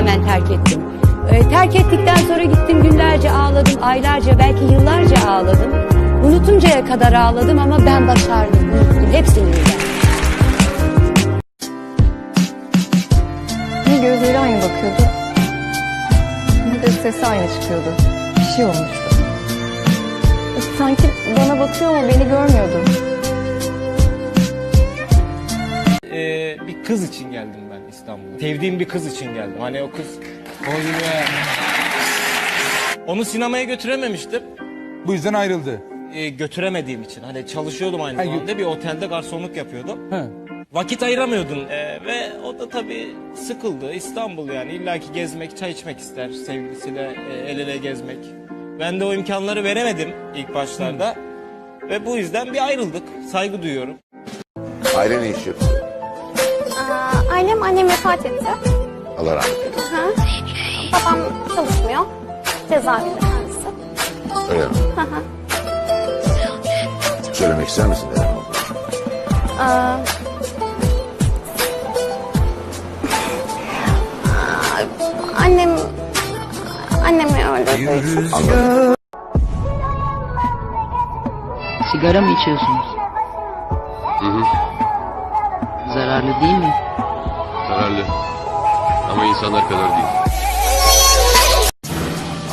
rağmen terk ettim. Ee, terk ettikten sonra gittim günlerce ağladım, aylarca belki yıllarca ağladım. Unutuncaya kadar ağladım ama ben başardım, unuttum hepsini birden. Ne gözleri aynı bakıyordu. Ne de sesi aynı çıkıyordu. Bir şey olmuştu. Sanki bana bakıyor ama beni görmüyordu. Kız için geldim ben İstanbul'a. Sevdiğim bir kız için geldim. Hani o kız o gibi onu sinemaya götürememiştim. Bu yüzden ayrıldı. Ee, götüremediğim için. Hani çalışıyordum aynı Ha, zamanda. Bir otelde garsonluk yapıyordum. He. Vakit ayıramıyordun. Ee, ve o da tabii sıkıldı. İstanbul yani. illaki gezmek, çay içmek ister. Sevgilisiyle e, el ele gezmek. Ben de o imkanları veremedim ilk başlarda. Ve bu yüzden bir ayrıldık. Saygı duyuyorum. Aile ne iş yapıyor? Ailem annem vefat etti. Allah rahmet eylesin. Hı. Babam çalışmıyor. Cezaevinde kendisi. Öyle mi? Söylemek ister misin neden oldu? Aa, annem annemi öldürdü. Anladım. Sigara mı içiyorsunuz? Zararlı değil mi? Zararlı. Ama insanlar kadar değil.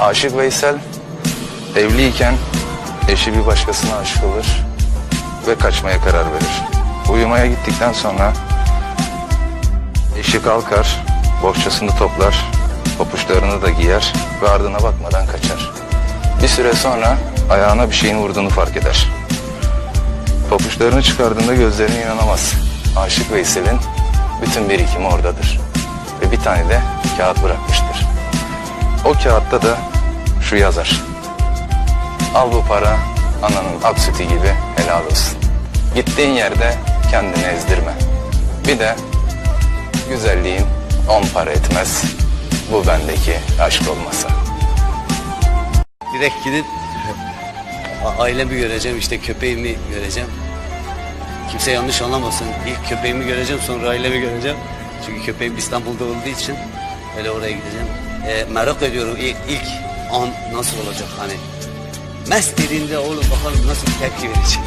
Aşık Veysel evliyken eşi bir başkasına aşık olur ve kaçmaya karar verir. Uyumaya gittikten sonra eşi kalkar, bohçasını toplar, papuçlarını da giyer ve ardına bakmadan kaçar. Bir süre sonra ayağına bir şeyin vurduğunu fark eder. Papuçlarını çıkardığında gözlerine inanamaz. Aşık Veysel'in bütün birikimi oradadır. Ve bir tane de kağıt bırakmıştır. O kağıtta da şu yazar. Al bu para ananın ak sütü gibi helal olsun. Gittiğin yerde kendini ezdirme. Bir de güzelliğin on para etmez. Bu bendeki aşk olmasa. Direkt gidip ailemi göreceğim, işte köpeğimi göreceğim. Kimse yanlış anlamasın. İlk köpeğimi göreceğim, sonra ailemi göreceğim. Çünkü köpeğim İstanbul'da olduğu için öyle oraya gideceğim. E, merak ediyorum ilk, ilk an nasıl olacak hani. Mest dediğinde oğlum bakalım nasıl tepki verecek.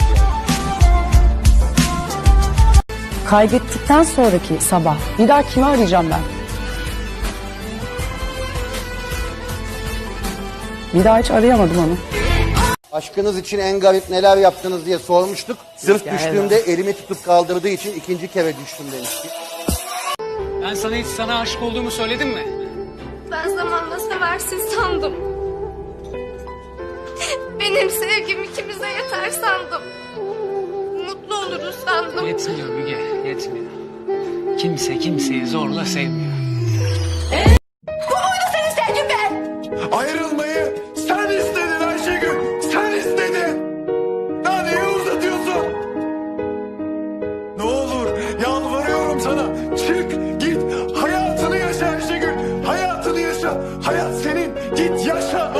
Kaybettikten sonraki sabah bir daha kimi arayacağım ben? Bir daha hiç arayamadım onu. Aşkınız için en garip neler yaptınız diye sormuştuk. Sırf düştüğümde elimi tutup kaldırdığı için ikinci kere düştüm demişti. Ben sana hiç sana aşık olduğumu söyledim mi? Ben zamanla seversiz sandım. Benim sevgim ikimize yeter sandım. Mutlu oluruz sandım. Yetmiyor Müge, yetmiyor. Kimse kimseyi zorla sevmiyor. Hayat senin git yaşa.